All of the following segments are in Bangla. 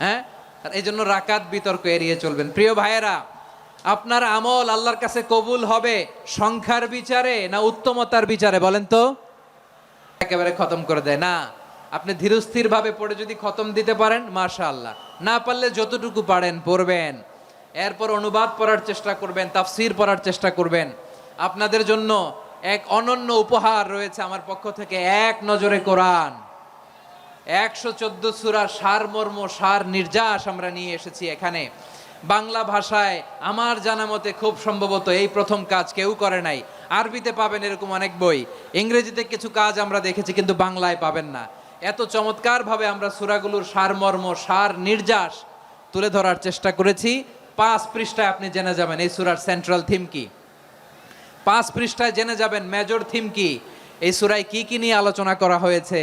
হ্যাঁ? এই জন্য রাকাত বিতর্ক এড়িয়ে চলবেন। প্রিয় ভাইয়েরা, আপনার আমল আল্লাহর কাছে কবুল হবে সংখ্যার বিচারে না উত্তমতার বিচারে, বলেন তো? একেবারে খতম করে দেয়। না, আপনি ধীরস্থির ভাবে পড়ে যদি খতম দিতে পারেন, মাশাআল্লাহ। না পারলে যতটুকু পারেন, পড়বেন। এরপর অনুবাদ পড়ার চেষ্টা করবেন, তাফসির পড়ার চেষ্টা করবেন। আপনাদের জন্য এক অনন্য উপহার রয়েছে আমার পক্ষ থেকে, এক নজরে কোরআন। একশো চোদ্দ সুরার সারমর্ম সার নির্যাস আমরা নিয়ে এসেছি এখানে। বাংলা ভাষায় আমার জানা মতে খুব সম্ভবত এই প্রথম কাজ কেউ করে নাই। আরবিতে পাবেন এরকম অনেক বই। ইংরেজিতে কিছু কাজ আমরা দেখেছি, কিন্তু বাংলায় পাবেন না। এত চমৎকারভাবে আমরা সুরাগুলোর সারমর্ম সার নির্যাস তুলে ধরার চেষ্টা করেছি। পাঁচ পৃষ্ঠায় আপনি জেনে যাবেন এই সুরার সেন্ট্রাল থিম কি। পাঁচ পৃষ্ঠায় জেনে যাবেন মেজর থিম কি। এই সুরায় কি কি নিয়ে আলোচনা করা হয়েছে।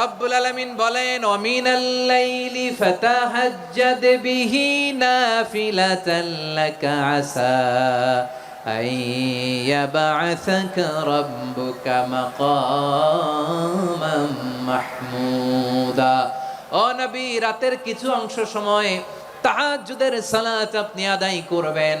রব্বুল আলামিন বলেন, অমিনাল লাইলি ফাতাহাজ্জাদ বিহি নাফিলাতান লাকা আসা আইয়াবা'সাকা রাব্বুকা মাকামান মাহমুদা। ও নবী, রাতের কিছু অংশ সময় তাহাজ্জুদের সালাত আপনি আদায় করবেন।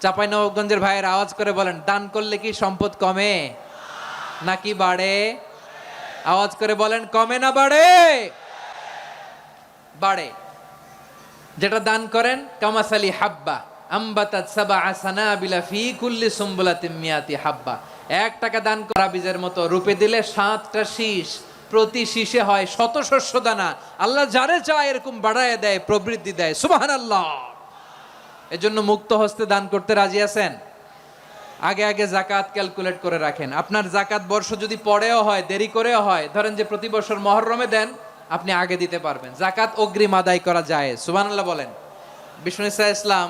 চাপাই নবগঞ্জের ভাইয়ের আওয়াজ করে বলেন, দান করলে কি সম্পদ কমে? নাকি বাড়ে? আওয়াজ করে বলেন, কমে না বাড়ে? বাড়ে। যেটা দান করেন, কামাসালি হাব্বা, আম্বাতাত সাবা আসানা বিলা ফি কুল্লি মিয়াতি হাব্বা। এক টাকা দান করা বীজের মতো রূপে দিলে সাতটা শীষ, প্রতি শীষে হয় শত শস্য দানা। আল্লাহ যারে চায় এরকম বাড়ায় দেয়, প্রবৃদ্ধি দেয়। সুবাহান আল্লাহ এজন্য মুক্ত হস্তে দান করতে রাজি আছেন? আগে আগে জাকাত ক্যালকুলেট করে রাখেন। আপনার জাকাত বর্ষ যদি পরেও হয়, দেরি করেও হয়, ধরেন যে প্রতি বছর মহরমে দেন, আপনি আগে দিতে পারবেন। জাকাত অগ্রিম আদায় করা যায়। সুবহানাল্লাহ বলেন। বিষ্ণু ইসা ইসলাম,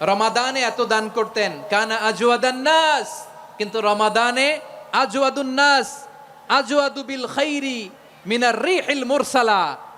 রমাদানে এত দান করতেন, কানা আজওয়াদান নাস, কিন্তু রমাদানে আজওয়াদুন নাস, আজওয়াদু বিল খাইরি মিনার রিহিল মুরসালা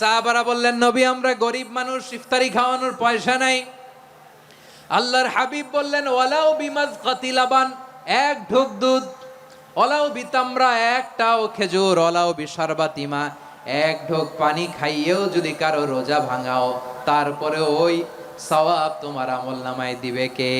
সাহাবারা বললেন, নবী, আমরা গরিব মানুষ, ইফতারি খাওয়ানোর পয়সা নাই। আল্লাহর হাবিব বললেন ওয়ালাও বিমাজ কাতিলাবান, এক ঢুক দুধ ওলাও বিতামরা, একটাও খেজুর ওলাও বিশারবাতিমা, এক ঢোক পানি খাইয়েও যদি কারও রোজা ভাঙাও তারপরে ওই সওয়াব তোমার আমল নামায় দিবে কে?